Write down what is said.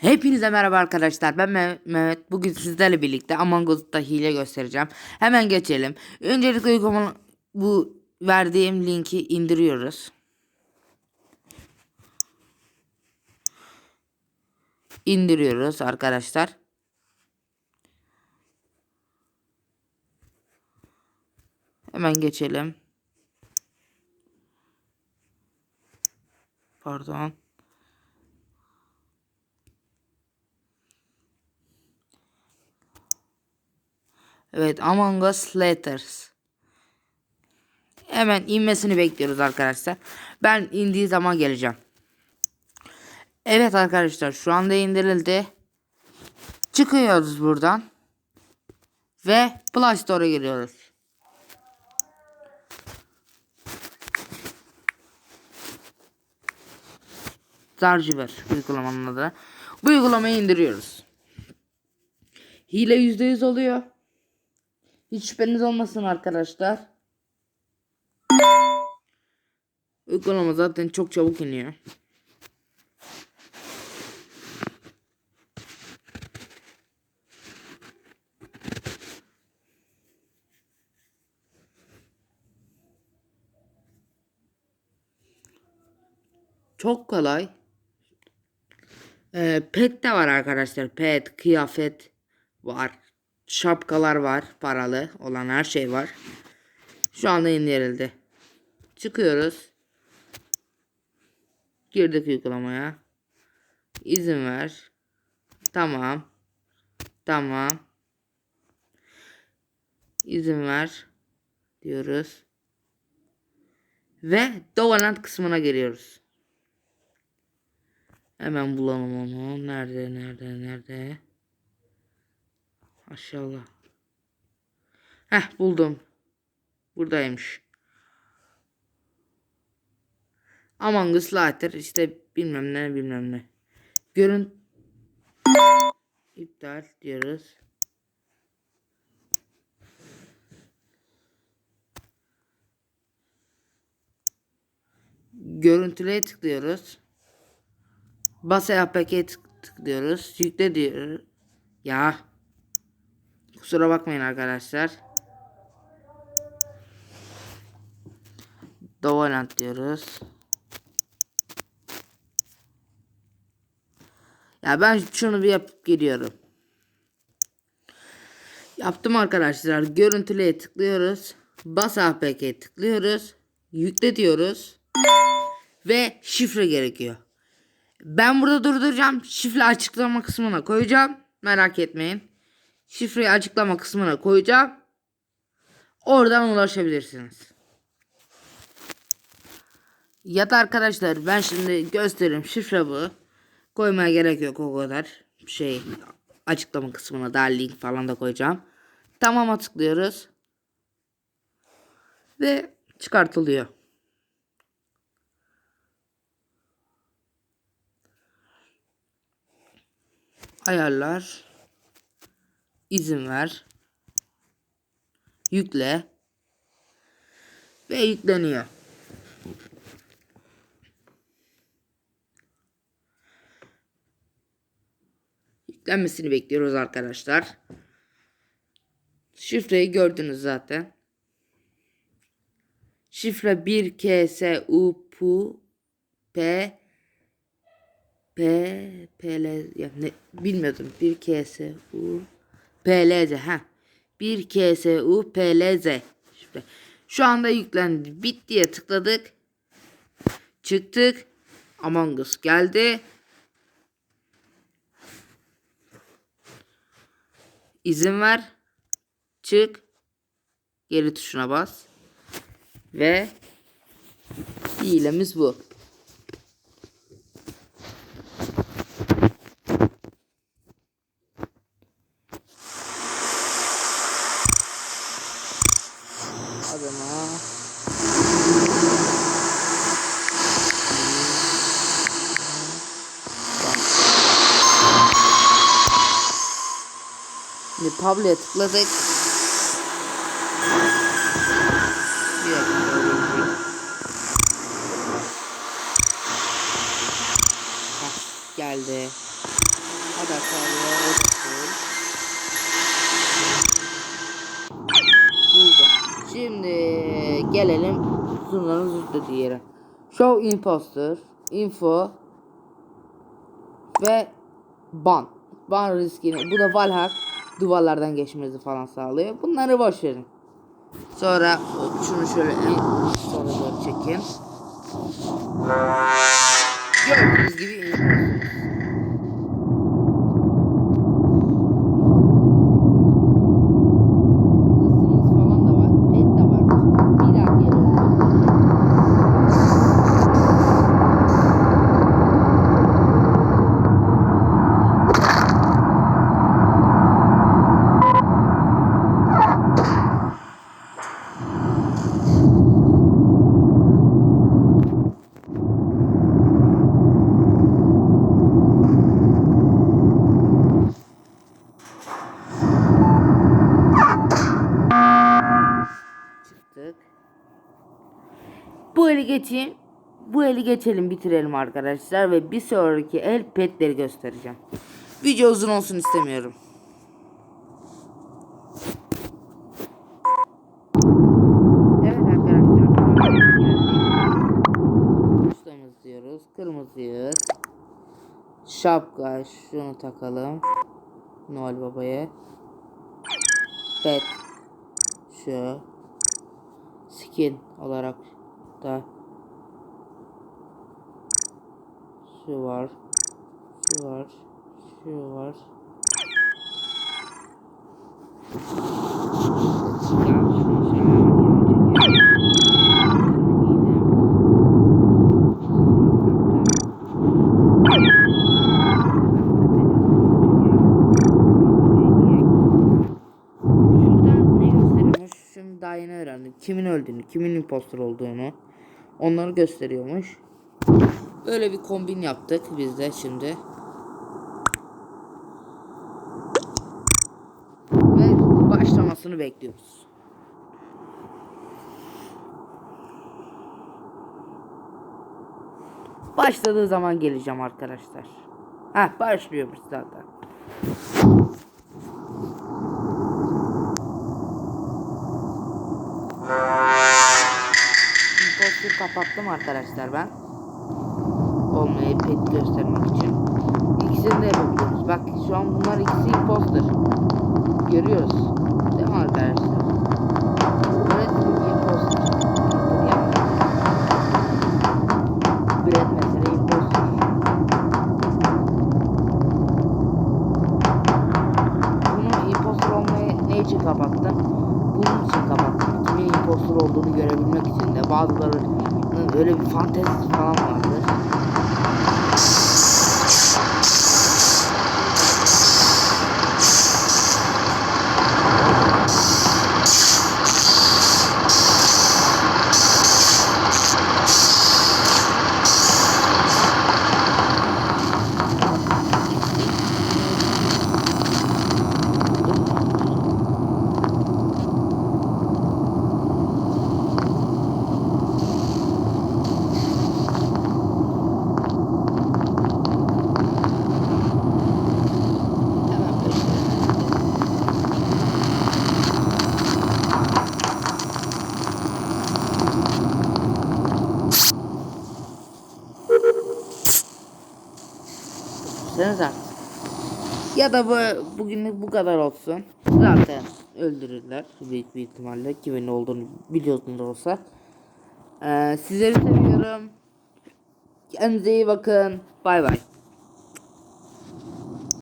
Hepinize merhaba arkadaşlar. Ben Meh- Mehmet. Bugün sizlerle birlikte Among Us'ta hile göstereceğim. Hemen geçelim. Öncelikle uygulama bu verdiğim linki indiriyoruz. İndiriyoruz arkadaşlar. Hemen geçelim. Pardon. Evet Among Us Letters. Hemen inmesini bekliyoruz arkadaşlar. Ben indiği zaman geleceğim. Evet arkadaşlar şu anda indirildi. Çıkıyoruz buradan. Ve Play Store'a giriyoruz. Zarciver uygulamanın adı. Bu uygulamayı indiriyoruz. Hile %100 oluyor. Hiç şüpheniz olmasın arkadaşlar. Uygulama zaten çok çabuk iniyor. Çok kolay. Ee, pet de var arkadaşlar. Pet, kıyafet var. Şapkalar var. Paralı olan her şey var. Şu anda indirildi. Çıkıyoruz. Girdik uygulamaya. İzin ver. Tamam. Tamam. İzin ver. Diyoruz. Ve Dovaland kısmına giriyoruz. Hemen bulalım onu. Nerede, nerede, nerede? Aşağıda. Heh buldum. Buradaymış. Among Us Lighter işte bilmem ne bilmem ne. Görün iptal diyoruz. Görüntüleye tıklıyoruz. Bas APK'ye tık- tıklıyoruz. Yükle diyor. Ya. Kusura bakmayın arkadaşlar. Dovalant diyoruz. Ya ben şunu bir yapıp geliyorum. Yaptım arkadaşlar. Görüntüleye tıklıyoruz. Bas APK'ye tıklıyoruz. Yükle diyoruz. Ve şifre gerekiyor. Ben burada durduracağım. Şifre açıklama kısmına koyacağım. Merak etmeyin. Şifreyi açıklama kısmına koyacağım. Oradan ulaşabilirsiniz. Ya da arkadaşlar ben şimdi göstereyim şifre bu. Koymaya gerek yok o kadar. Şey açıklama kısmına daha link falan da koyacağım. Tamama tıklıyoruz. Ve çıkartılıyor. Ayarlar. İzin ver. Yükle. Ve yükleniyor. Yüklenmesini bekliyoruz arkadaşlar. Şifreyi gördünüz zaten. Şifre 1 K S U P P P P L ya ne bilmiyordum. 1 K S U P L Z ha. 1 K S U P L Z şifre. Şu anda yüklendi. Bit diye tıkladık. Çıktık. Among Us geldi. İzin ver. Çık. Geri tuşuna bas. Ve hilemiz bu. Şimdi Pablo'ya tıkladık. Bir geldi. Hadi aşağıya. O da full. Buldum. Şimdi gelelim turnanın zıpladığı yere. Show imposter, info ve ban. Ban riskini. Bu da Valhak duvarlardan geçmenizi falan sağlıyor. Bunları boş verin. Sonra şunu şöyle en sona doğru çekin. Gördüğünüz gibi imposter. Hızımız falan da var. Pet de var. Bir dakika geliyorum. Çıktık. Bu eli geçeyim. Bu eli geçelim bitirelim arkadaşlar ve bir sonraki el petleri göstereceğim. Video uzun olsun istemiyorum. Evet diyoruz. Kırmızıyız. Şapka şunu takalım. Noel Baba'ya. Pet. Şu. Skin olarak da şu var. Şu var. Şu var. Daha yeni öğrendim. Kimin öldüğünü, kimin impostor olduğunu. Onları gösteriyormuş. Böyle bir kombin yaptık biz de şimdi. Ve başlamasını bekliyoruz. Başladığı zaman geleceğim arkadaşlar. Ha başlıyormuş zaten. Imposter kapattım arkadaşlar ben. Olmayı pet göstermek için. İkisini de yapabiliyoruz. Bak şu an bunlar ikisi imposter. Görüyoruz. İmposter olduğunu görebilmek için de bazılarının öyle bir fantezisi falan vardır. Hemen peşlerine. Seniz artık. Ya da bu bugünlük bu kadar olsun. Zaten öldürürler büyük bir ihtimalle kimin olduğunu biliyorsunuz olsa. Ee, sizleri seviyorum. Kendinize iyi bakın. Bay bay.